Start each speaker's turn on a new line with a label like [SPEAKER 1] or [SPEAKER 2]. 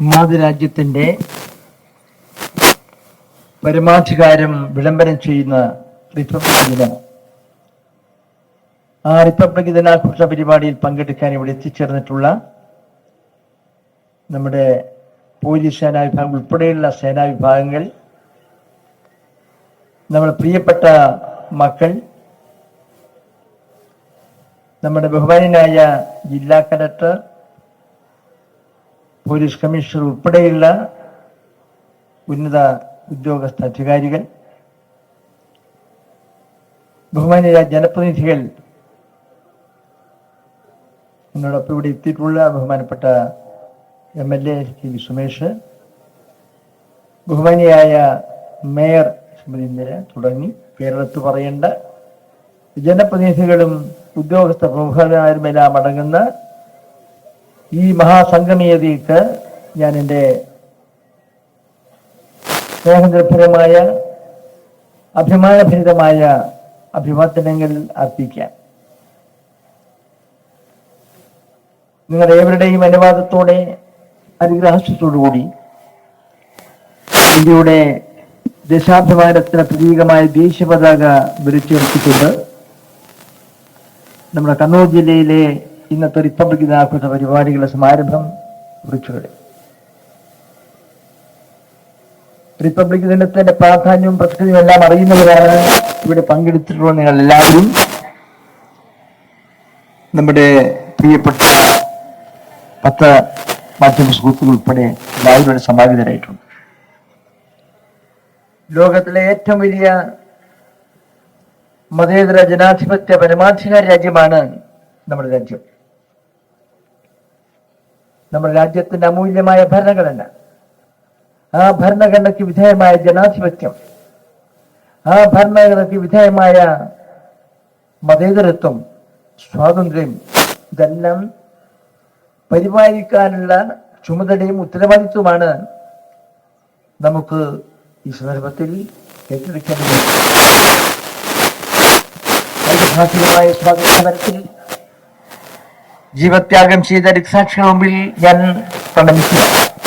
[SPEAKER 1] മാതൃരാജ്യത്തിന്റെ പരമാധികാരം വിളംബരം ചെയ്യുന്ന റിപ്പബ്ലിക് ദിനം. ആ റിപ്പബ്ലിക് ദിനാഘോഷ പരിപാടിയിൽ പങ്കെടുക്കാൻ ഇവിടെ എത്തിച്ചേർന്നിട്ടുള്ള നമ്മുടെ പോലീസ് സേനാ വിഭാഗം ഉൾപ്പെടെയുള്ള സേനാ വിഭാഗങ്ങൾ നമ്മുടെ പ്രിയപ്പെട്ട മക്കൾ നമ്മുടെ ബഹുമാനായ ജില്ലാ കലക്ടർ പോലീസ് കമ്മീഷണർ ഉൾപ്പെടെയുള്ള ഉന്നത ഉദ്യോഗസ്ഥ അധികാരികൾ ബഹുമാനിയ ജനപ്രതിനിധികൾ എന്നോടൊപ്പം ഇവിടെ എത്തിയിട്ടുള്ള ബഹുമാനപ്പെട്ട M L A T V Sumesh ബഹുമാനിയായ mayor Shrimati Indira തുടങ്ങി. പേരെടുത്ത് പറയേണ്ട ജനപ്രതിനിധികളും ഉദ്യോഗസ്ഥ പ്രമുഖന്മാരുമെല്ലാം അടങ്ങുന്ന ഈ മഹാസംഗമീയതയ്ക്ക് ഞാൻ എന്റെ സ്നേഹനിർഭരമായ അഭിമാനഭരിതമായ അഭിവാദനങ്ങൾ അർപ്പിക്കാം. നിങ്ങളുടെ ഏവരുടെയും അനുവാദത്തോടെ അനുഗ്രഹത്തോടുകൂടി ഇന്ത്യയുടെ ദേശാഭിമാനത്തിന് പ്രതീകമായ ദേശീയ പതാക വിളിച്ചുയർത്തിക്കൊണ്ട് നമ്മുടെ കണ്ണൂർ ജില്ലയിലെ ഇന്നത്തെ റിപ്പബ്ലിക് ദിനാഘോഷ പരിപാടികളുടെ സമാരംഭം കുറിച്ചുകളെ. റിപ്പബ്ലിക് ദിനത്തിന്റെ പ്രാധാന്യവും പ്രസക്തിയും എല്ലാം അറിയുന്നവരാണ് ഇവിടെ പങ്കെടുത്തിട്ടുള്ള നിങ്ങൾ എല്ലാവരും നമ്മുടെ പ്രിയപ്പെട്ട പത്ത് മാധ്യമ സുഹൃത്തുക്കൾ ഉൾപ്പെടെ എല്ലാവരും സമാഹിതരായിട്ടുണ്ട് ലോകത്തിലെ ഏറ്റവും വലിയ മതേതര ജനാധിപത്യ പരമാധികാര രാജ്യമാണ് നമ്മുടെ രാജ്യം. നമ്മുടെ രാജ്യത്തിന്റെ അമൂല്യമായ ഭരണഘടന. ആ ഭരണഘടനയ്ക്ക് വിധേയമായ ജനാധിപത്യം. ആ ഭരണഘടനയ്ക്ക് വിധേയമായ മതേതരത്വം സ്വാതന്ത്ര്യം ഇതെല്ലാം പരിപാലിക്കാനുള്ള ചുമതലയും ഉത്തരവാദിത്വമാണ് നമുക്ക് ഈ സന്ദർഭത്തിൽ ഏറ്റെടുക്കേണ്ടത്. ഐതിഹാസികമായ സ്വാതന്ത്ര്യ സമരത്തിൽ ജീവത്യാഗം ചെയ്ത രക്താക്ഷികളുടെ മുമ്പിൽ ഞാൻ പ്രണമിക്കുക